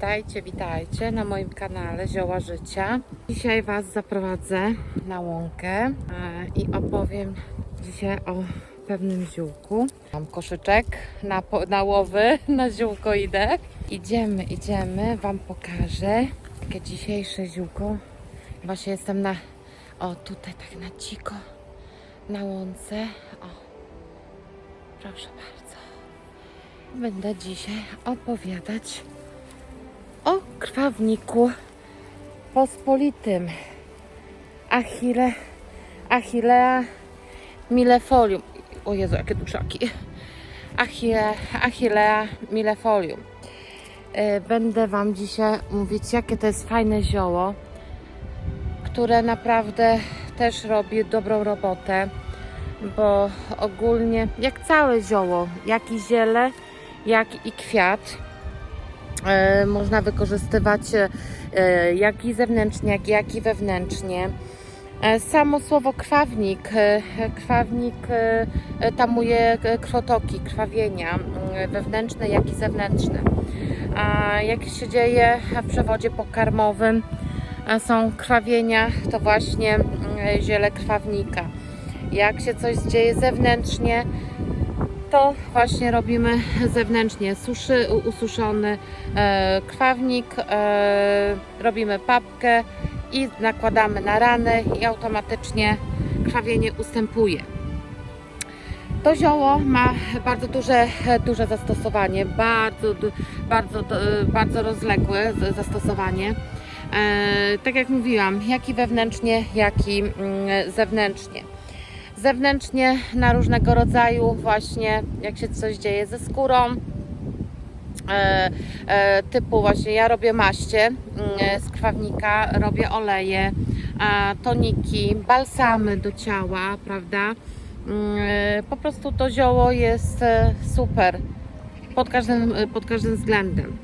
Witajcie, witajcie na moim kanale Zioła Życia. Dzisiaj Was zaprowadzę na łąkę e, i opowiem dzisiaj o pewnym ziółku. Mam koszyczek na, na łowy, na ziółko idę. Idziemy, idziemy, Wam pokażę takie dzisiejsze ziółko. Właśnie jestem na, o tutaj tak na ciko, na łące. O, proszę bardzo. Będę dzisiaj opowiadać krwawniku pospolitym Achille, Achillea millefolium. O Jezu, jakie duszaki. Achille, Achillea millefolium. E, Będę Wam dzisiaj mówić, jakie to jest fajne zioło, które naprawdę też robi dobrą robotę, bo ogólnie, jak całe zioło, jak i ziele, jak i kwiat, można wykorzystywać e, jak i zewnętrznie, jak, i wewnętrznie. E, Samo słowo krwawnik, e, krwawnik e, e, tamuje krwotoki, krwawienia wewnętrzne, jak i zewnętrzne. A jak się dzieje w przewodzie pokarmowym, e, są krwawienia, to właśnie ziele krwawnika. Jak się coś dzieje zewnętrznie, to właśnie robimy zewnętrznie suszy, ususzony e, krwawnik, e, robimy papkę i nakładamy na ranę i automatycznie krwawienie ustępuje. To zioło ma bardzo duże, duże zastosowanie, bardzo, bardzo, bardzo rozległe zastosowanie. E, tak jak mówiłam, jak i wewnętrznie, jak i mm, zewnętrznie zewnętrznie na różnego rodzaju właśnie jak się coś dzieje ze skórą. E, e, typu właśnie ja robię maście mm, z krwawnika, robię oleje e, toniki, balsamy do ciała, prawda? Mm, e, po prostu to zioło jest e, super. Pod każdym, e, pod każdym względem.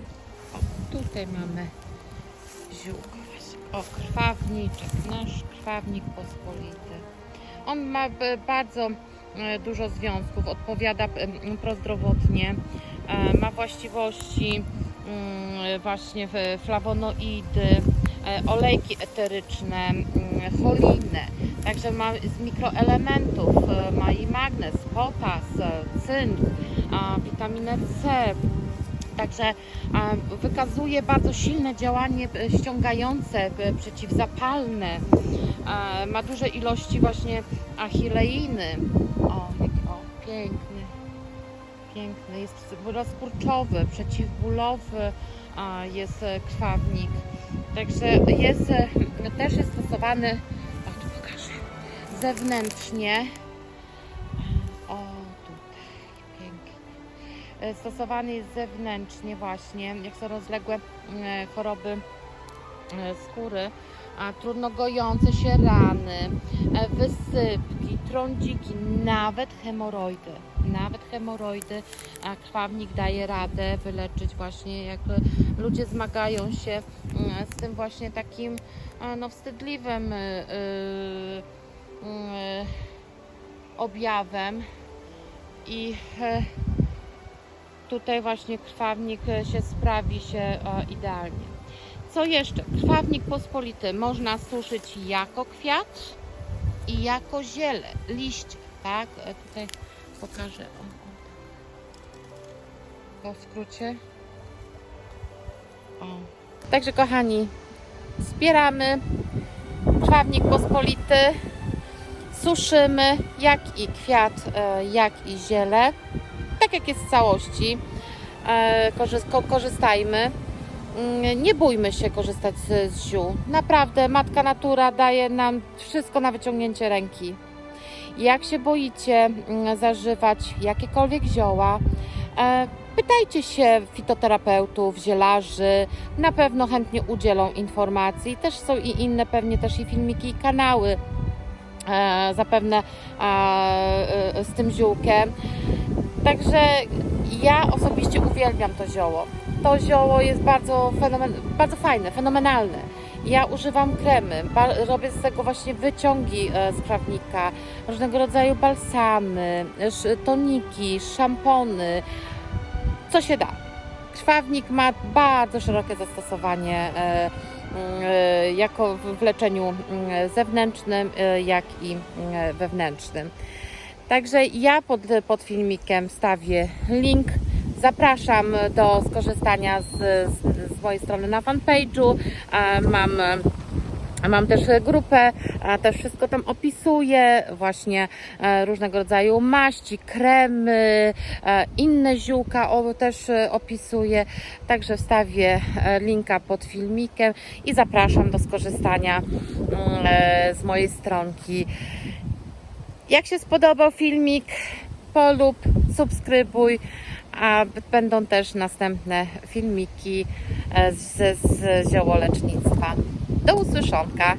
O, tutaj mamy ziółko. O krwawniczek, nasz krwawnik pospolity on ma bardzo e, dużo związków, odpowiada prozdrowotnie, e, ma właściwości mm, właśnie w- flawonoidy, e, olejki eteryczne, cholinę, także ma z mikroelementów, e, ma i magnez, potas, e, cynk, witaminę C, Także wykazuje bardzo silne działanie e, ściągające, e, przeciwzapalne. Ma duże ilości właśnie achileiny. O, jaki, o piękny. Piękny. Jest rozkurczowy, przeciwbólowy jest e, krwawnik. Także jest, też jest stosowany, o tu pokażę, zewnętrznie. Stosowany jest zewnętrznie właśnie, jak są rozległe e, choroby e, skóry, a trudno gojące się rany, e, wysypki, trądziki, nawet hemoroidy. Nawet hemoroidy, a krwawnik daje radę wyleczyć właśnie, jak e, ludzie zmagają się mm, z tym właśnie takim e, no, wstydliwym e, e, e, objawem i e, tutaj właśnie krwawnik e, się sprawi się e, idealnie. Co jeszcze? Krwawnik pospolity można suszyć jako kwiat i jako ziele, liście, tak? E, Tutaj pokażę. O. W skrócie. O. Także kochani, zbieramy krwawnik pospolity, suszymy jak i kwiat, jak i ziele tak jak jest w całości. E, korzy- ko- korzystajmy. Mm, Nie bójmy się korzystać z, ziół. Naprawdę, matka natura daje nam wszystko na wyciągnięcie ręki. Jak się boicie mm, zażywać jakiekolwiek zioła, e, pytajcie się fitoterapeutów, zielarzy. Na pewno chętnie udzielą informacji. Też są i inne, pewnie też i filmiki, i kanały. E, zapewne z tym ziółkiem. Także ja osobiście uwielbiam to zioło. To zioło jest bardzo, fenomen, bardzo fajne, fenomenalne. Ja używam kremy, robię z tego właśnie wyciągi e, z krawnika, różnego rodzaju balsamy, sz- toniki, szampony, co się da. Trzwawnik ma bardzo szerokie zastosowanie e, e, jako w leczeniu mm, zewnętrznym, e, jak i mm, wewnętrznym. Także ja pod, pod filmikiem wstawię link. Zapraszam do skorzystania z, z, z mojej strony na fanpage'u. Mam Mam też grupę, też wszystko tam opisuję, właśnie e, różnego rodzaju maści, kremy, e, inne ziółka o, też e, opisuję. Także wstawię linka pod filmikiem i zapraszam do skorzystania mm, z mojej stronki. Jak się spodobał filmik, polub, subskrybuj, a będą też następne filmiki e, z, z ziołolecznictwa. Do usłyszonka.